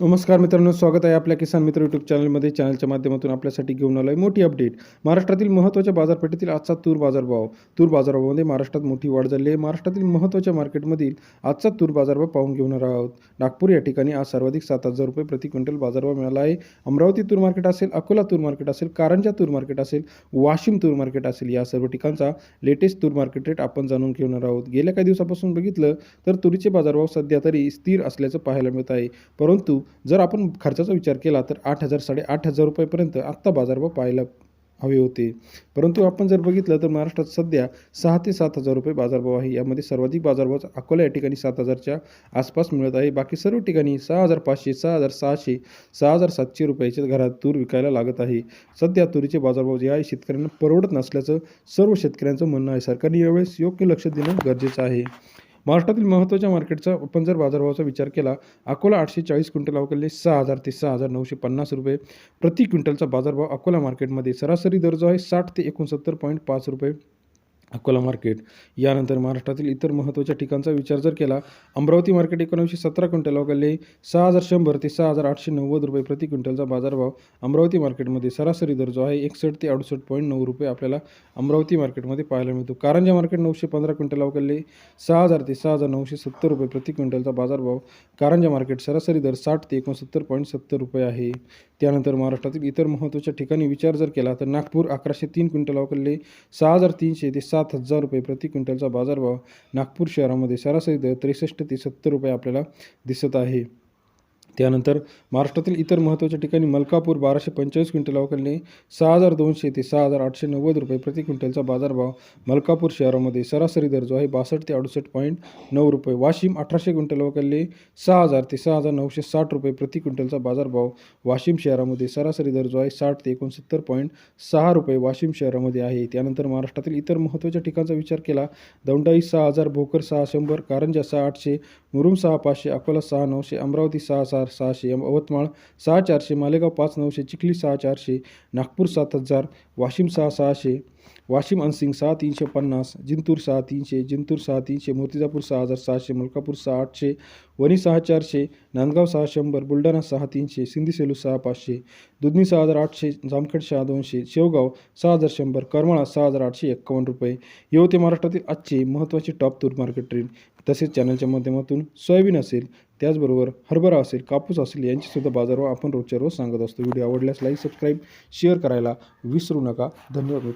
नमस्कार मित्रांनो स्वागत आहे आपल्या किसान मित्र यूट्यूब चॅनलमध्ये चॅनलच्या माध्यमातून आपल्यासाठी घेऊन आलो आहे मोठी अपडेट महाराष्ट्रातील महत्त्वाच्या बाजारपेठेतील आजचा तूर बाजारभाव. तूर बाजारभावामध्ये महाराष्ट्रात मोठी वाढ झाली आहे. महाराष्ट्रातील महत्त्वाच्या मार्केटमधील आजचा तूर बाजारभाव पाहून घेऊन आहोत. नागपूर या ठिकाणी आज सर्वाधिक सात हजार रुपये प्रति क्विंटल बाजारभाव मिळाला आहे. अमरावती तूर मार्केट असेल अकोला तूर मार्केट असेल कारंजा तूर मार्केट असेल वाशिम तूर मार्केट असेल या सर्व ठिकाणचा लेटेस्ट तूर मार्केट रेट आपण जाणून घेणार आहोत. गेल्या काही दिवसापासून बघितलं तर तुरीचे बाजारभाव सध्या तरी स्थिर असल्याचं पाहायला मिळत आहे. परंतु जर आपण खर्चाचा विचार केला तर आठ हजार साडेआठ हजार रुपयेपर्यंत आत्ता बाजारभाव पाहायला हवे होते. परंतु आपण जर बघितलं तर महाराष्ट्रात सध्या सहा ते सात हजार रुपये बाजारभाव आहे. यामध्ये सर्वाधिक बाजारभाव अकोला या ठिकाणी सात हजारच्या आसपास मिळत आहे. बाकी सर्व ठिकाणी सहा हजार पाचशे सहा हजार सहाशे सहा हजार सातशे रुपयाच्या घरात तूर विकायला लागत आहे. सध्या तुरीचे बाजारभाव जे आहे शेतकऱ्यांना परवडत नसल्याचं सर्व शेतकऱ्यांचं म्हणणं आहे. सरकारने यावेळेस योग्य लक्ष देणं गरजेचं आहे. महाराष्ट्रातील महत्त्वाच्या मार्केटचा आपण जर बाजारभावाचा विचार केला अकोला आठशे चाळीस क्विंटल अवकलले सहा हजार ते सहा हजार नऊशे पन्नास रुपये प्रति क्विंटलचा बाजारभाव अकोला मार्केटमध्ये सरासरी दर जो आहे साठ ते एकोणसत्तर पॉईंट पाच रुपये अकोला मार्केट यानंतर महाराष्ट्रातील इतर महत्त्वाच्या ठिकाणचा विचार जर केला अमरावती मार्केट एकोणीसशे सतरा क्विंटल अवघडले सहा हजार शंभर ते सहा हजार आठशे नव्वद रुपये प्रति क्विंटलचा बाजारभाव अमरावती मार्केटमध्ये सरासरी दर जो आहे एकसष्ट ते अडुसष्ट पॉईंट नऊ रुपये आपल्याला अमरावती मार्केटमध्ये पाहायला मिळतो. कारंजा मार्केट नऊशे पंधरा क्विंटल अवघडले सहा हजार ते सहा हजार नऊशे सत्तर रुपये प्रति क्विंटलचा बाजारभाव कारंजा मार्केट सरासरी दर साठ ते एकोणसत्तर पॉईंट सत्तर रुपये आहे. त्यानंतर महाराष्ट्रातील इतर महत्त्वाच्या ठिकाणी विचार जर केला तर नागपूर अकराशे तीन क्विंटल अवकलले सहा हजार तीनशे ते सात हजार रुपये प्रति क्विंटलचा बाजारभाव नागपूर शहरामध्ये सरासरी दर त्रेसष्ट ते सत्तर रुपये आपल्याला दिसत आहे. त्यानंतर महाराष्ट्रातील इतर महत्त्वाच्या ठिकाणी मलकापूर बाराशे पंचेचाळीस क्विंटल अवकलने सहा हजार दोनशे ते सहा हजार आठशे नव्वद रुपये प्रति क्विंटलचा बाजारभाव मलकापूर शहरामध्ये सरासरी दर जो आहे बासष्ट ते अडुसष्ट पॉईंट नऊ रुपये वाशिम अठराशे क्विंटल अवकलने सहा हजार ते सहा हजार नऊशे साठ रुपये प्रति क्विंटलचा बाजारभाव वाशिम शहरामध्ये सरासरी दर जो आहे साठ ते एकोणसत्तर पॉईंट सहा रुपये वाशिम शहरामध्ये आहे. त्यानंतर महाराष्ट्रातील इतर महत्त्वाच्या ठिकाणचा विचार केला दौंडाई सहा हजार भोकर सहा शंभर कारंजा सहा आठशे मुरुम सहा पाचशे अकोला सहा नऊशे अमरावती सहा सहा सहाशे यवतमाळ सहा चारशे मालेगाव पाच नऊशे चिखली सहा चारशे नागपूर सात हजार वाशिम सहा सहाशे वाशिम अनसिंग सहा तीनशे पन्नास जिंतूर सहा तीनशे जिंतूर सहा तीनशे मूर्तिजापूर सहा हजार सहाशे मलकापूर सहा आठशे वणी सहा चारशे नांदगाव सहा शंभर बुलढाणा सहा तीनशे सिंधी सेलू सहा पाचशे दुधनी सहा हजार आठशे जामखेड सहा दोनशे शेवगाव सहा हजार शंभर करमाळा सहा हजार आठशे एक्कावन्न रुपये. हे होते महाराष्ट्रातील आजचे महत्त्वाचे टॉप तूर मार्केट ट्रेंड तसेच चॅनलच्या माध्यमातून सोयाबीन असेल त्याचबरोबर हरभरा असेल कापूस असेल यांचीसुद्धा बाजारभाव आपण रोजच्या रोज सांगत असतो. व्हिडिओ आवडल्यास लाईक सबस्क्राईब शेअर करायला विसरू नका. धन्यवाद.